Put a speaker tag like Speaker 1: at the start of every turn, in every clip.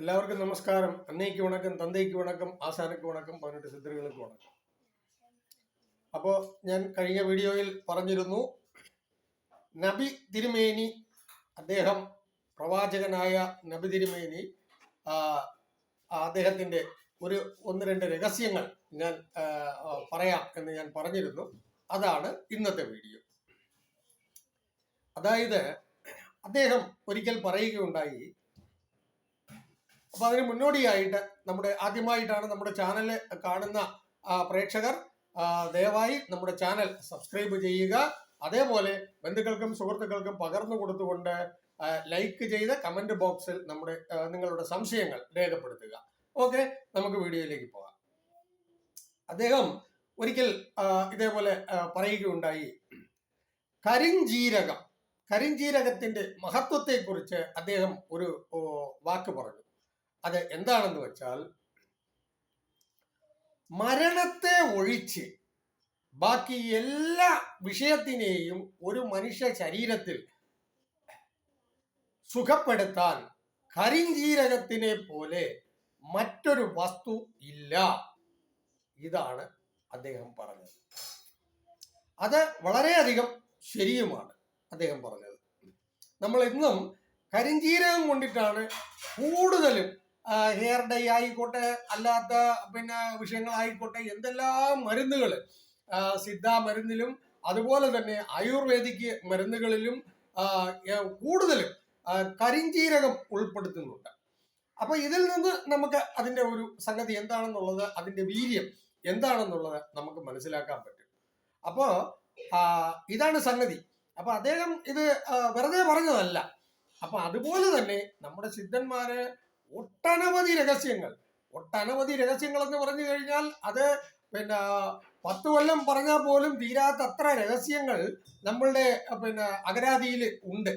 Speaker 1: എല്ലാവർക്കും നമസ്കാരം. അന്നയ്ക്ക് വണക്കം തന്തയ്ക്ക് വണക്കം ആസാനക്ക് വണക്കം പതിനെട്ട് സിദ്ധറുകൾക്ക് വണക്കം. അപ്പോൾ ഞാൻ കഴിഞ്ഞ വീഡിയോയിൽ പറഞ്ഞിരുന്നു നബി തിരുമേനി അദ്ദേഹം പ്രവാചകനായ നബി തിരുമേനി ആ അദ്ദേഹത്തിന്റെ ഒരു ഒന്ന് രണ്ട് രഹസ്യങ്ങൾ ഞാൻ പറയാം എന്ന് ഞാൻ പറഞ്ഞിരുന്നു. അതാണ് ഇന്നത്തെ വീഡിയോ. അതായത് അദ്ദേഹം ഒരിക്കൽ പറയുകയുണ്ടായി അപ്പൊ അതിന് മുന്നോടിയായിട്ട് നമ്മുടെ ആദ്യമായിട്ടാണ് നമ്മുടെ ചാനൽ കാണുന്ന പ്രേക്ഷകർ ദയവായി നമ്മുടെ ചാനൽ സബ്സ്ക്രൈബ് ചെയ്യുക. അതേപോലെ ബന്ധുക്കൾക്കും സുഹൃത്തുക്കൾക്കും പകർന്നു കൊടുത്തുകൊണ്ട് ലൈക്ക് ചെയ്ത് കമന്റ് ബോക്സിൽ നമ്മുടെ നിങ്ങളുടെ സംശയങ്ങൾ രേഖപ്പെടുത്തുക. ഓക്കെ നമുക്ക് വീഡിയോയിലേക്ക് പോകാം. അദ്ദേഹം ഒരിക്കൽ ഇതേപോലെ പറയുകയുണ്ടായി. കരിഞ്ജീരകം കരിഞ്ജീരകത്തിന്റെ മഹത്വത്തെക്കുറിച്ച് അദ്ദേഹം ഒരു വാക്ക് പറഞ്ഞു. അത് എന്താണെന്ന് വെച്ചാൽ മരണത്തെ ഒഴിച്ച് ബാക്കി എല്ലാ വിഷയത്തിനെയും ഒരു മനുഷ്യ ശരീരത്തിൽ സുഖപ്പെടുത്താൻ കരിഞ്ജീരകത്തിനെ പോലെ മറ്റൊരു വസ്തു ഇല്ല. ഇതാണ് അദ്ദേഹം പറഞ്ഞത്. അത് വളരെയധികം ശരിയുമാണ് അദ്ദേഹം പറഞ്ഞത്. നമ്മൾ ഇന്നും കരിഞ്ജീരകം കൊണ്ടിട്ടാണ് കൂടുതലും ഹെയർ ഡൈ ആയിക്കോട്ടെ അല്ലാത്ത പിന്നെ വിഷയങ്ങളായിക്കോട്ടെ എന്തെല്ലാം മരുന്നുകൾ സിദ്ധ മരുന്നിലും അതുപോലെ തന്നെ ആയുർവേദിക് മരുന്നുകളിലും കൂടുതൽ കരിഞ്ചീരകം ഉൾപ്പെടുത്തുന്നുണ്ട്. അപ്പൊ ഇതിൽ നിന്ന് നമുക്ക് അതിന്റെ ഒരു സംഗതി എന്താണെന്നുള്ളത് അതിന്റെ വീര്യം എന്താണെന്നുള്ളത് നമുക്ക് മനസ്സിലാക്കാൻ പറ്റും. അപ്പോ ഇതാണ് സംഗതി. അപ്പൊ അദ്ദേഹം ഇത് വെറുതെ പറഞ്ഞതല്ല. അപ്പൊ അതുപോലെ തന്നെ നമ്മുടെ സിദ്ധന്മാര് ഒട്ടനവധി രഹസ്യങ്ങൾ. ഒട്ടനവധി രഹസ്യങ്ങൾ എന്ന് പറഞ്ഞു കഴിഞ്ഞാൽ അത് പിന്നെ പത്ത് കൊല്ലം പറഞ്ഞാൽ പോലും തീരാത്തത്ര രഹസ്യങ്ങൾ നമ്മളുടെ പിന്നെ അഗരാതിയിൽ ഉണ്ട്.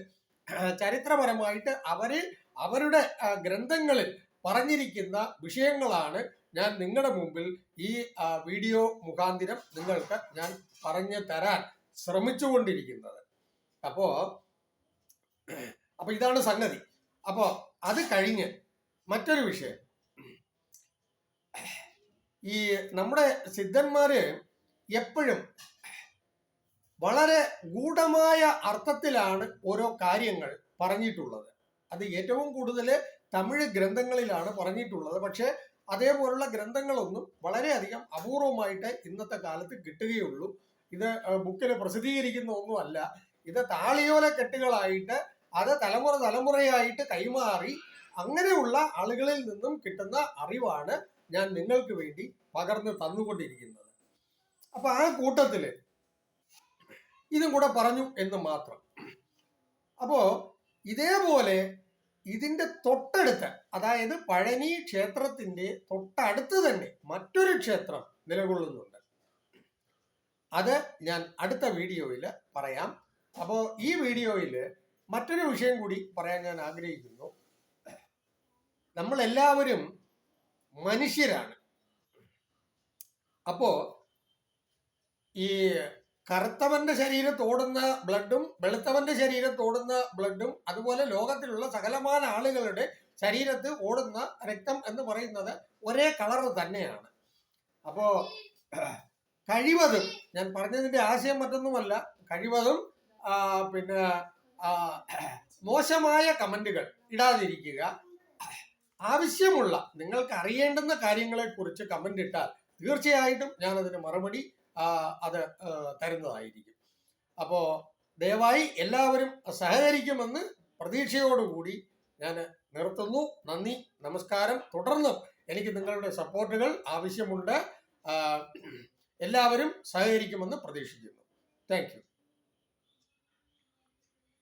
Speaker 1: ചരിത്രപരമായിട്ട് അവർ അവരുടെ ഗ്രന്ഥങ്ങളിൽ പറഞ്ഞിരിക്കുന്ന വിഷയങ്ങളാണ് ഞാൻ നിങ്ങളുടെ മുമ്പിൽ ഈ വീഡിയോ മുഖാന്തിരം നിങ്ങൾക്ക് ഞാൻ പറഞ്ഞു തരാൻ ശ്രമിച്ചുകൊണ്ടിരിക്കുന്നത്. അപ്പോ അപ്പൊ ഇതാണ് സംഗതി. അപ്പോ അത് കഴിഞ്ഞ് മറ്റൊരു വിഷയം. ഈ നമ്മുടെ സിദ്ധന്മാര് എപ്പോഴും വളരെ ഗൂഢമായ അർത്ഥത്തിലാണ് ഓരോ കാര്യങ്ങൾ പറഞ്ഞിട്ടുള്ളത്. അത് ഏറ്റവും കൂടുതൽ തമിഴ് ഗ്രന്ഥങ്ങളിലാണ് പറഞ്ഞിട്ടുള്ളത്. പക്ഷേ അതേപോലുള്ള ഗ്രന്ഥങ്ങളൊന്നും വളരെയധികം അപൂർവമായിട്ട് ഇന്നത്തെ കാലത്ത് കിട്ടുകയുള്ളൂ. ഇത് ബുക്കിൽ പ്രസിദ്ധീകരിക്കുന്ന ഒന്നുമല്ല. ഇത് താളിയോല കെട്ടുകളായിട്ട് അത് തലമുറ തലമുറയായിട്ട് കൈമാറി അങ്ങനെയുള്ള ആളുകളിൽ നിന്നും കിട്ടുന്ന അറിവാണ് ഞാൻ നിങ്ങൾക്ക് വേണ്ടി പകർന്ന് തന്നുകൊണ്ടിരിക്കുന്നത്. അപ്പൊ ആ കൂട്ടത്തിൽ ഇതും കൂടെ പറഞ്ഞു എന്ന് മാത്രം. അപ്പോ ഇതേപോലെ ഇതിന്റെ തൊട്ടടുത്ത് അതായത് പഴനി ക്ഷേത്രത്തിന്റെ തൊട്ടടുത്ത് തന്നെ മറ്റൊരു ക്ഷേത്രം നിലകൊള്ളുന്നുണ്ട്. അത് ഞാൻ അടുത്ത വീഡിയോയിൽ പറയാം. അപ്പോൾ ഈ വീഡിയോയിൽ മറ്റൊരു വിഷയം കൂടി പറയാൻ ഞാൻ ആഗ്രഹിക്കുന്നു. നമ്മൾ എല്ലാവരും മനുഷ്യരാണ്. അപ്പോ ഈ കറുത്തവന്റെ ശരീരത്തോടുന്ന ബ്ലഡും വെളുത്തവന്റെ ശരീരത്തോടുന്ന ബ്ലഡും അതുപോലെ ലോകത്തിലുള്ള സകലമാന ആളുകളുടെ ശരീരത്ത് ഓടുന്ന രക്തം എന്ന് പറയുന്നത് ഒരേ കളർ തന്നെയാണ്. അപ്പോ കഴിവതും ഞാൻ പറഞ്ഞതിന്റെ ആശയം മറ്റൊന്നുമല്ല കഴിവതും പിന്നെ മോശമായ കമന്റുകൾ ഇടാതിരിക്കുക. ആവശ്യമുള്ള നിങ്ങൾക്ക് അറിയേണ്ടുന്ന കാര്യങ്ങളെ കുറിച്ച് കമന്റ് ഇട്ടാൽ തീർച്ചയായിട്ടും ഞാൻ അതിന് മറുപടി അത് തരുന്നതായിരിക്കും. അപ്പോൾ ദയവായി എല്ലാവരും സഹകരിക്കുമെന്ന് പ്രതീക്ഷയോടുകൂടി ഞാൻ നിർത്തുന്നു. നന്ദി നമസ്കാരം. തുടർന്നും എനിക്ക് നിങ്ങളുടെ സപ്പോർട്ടുകൾ ആവശ്യമുണ്ട്. എല്ലാവരും സഹകരിക്കുമെന്ന് പ്രതീക്ഷിക്കുന്നു. താങ്ക്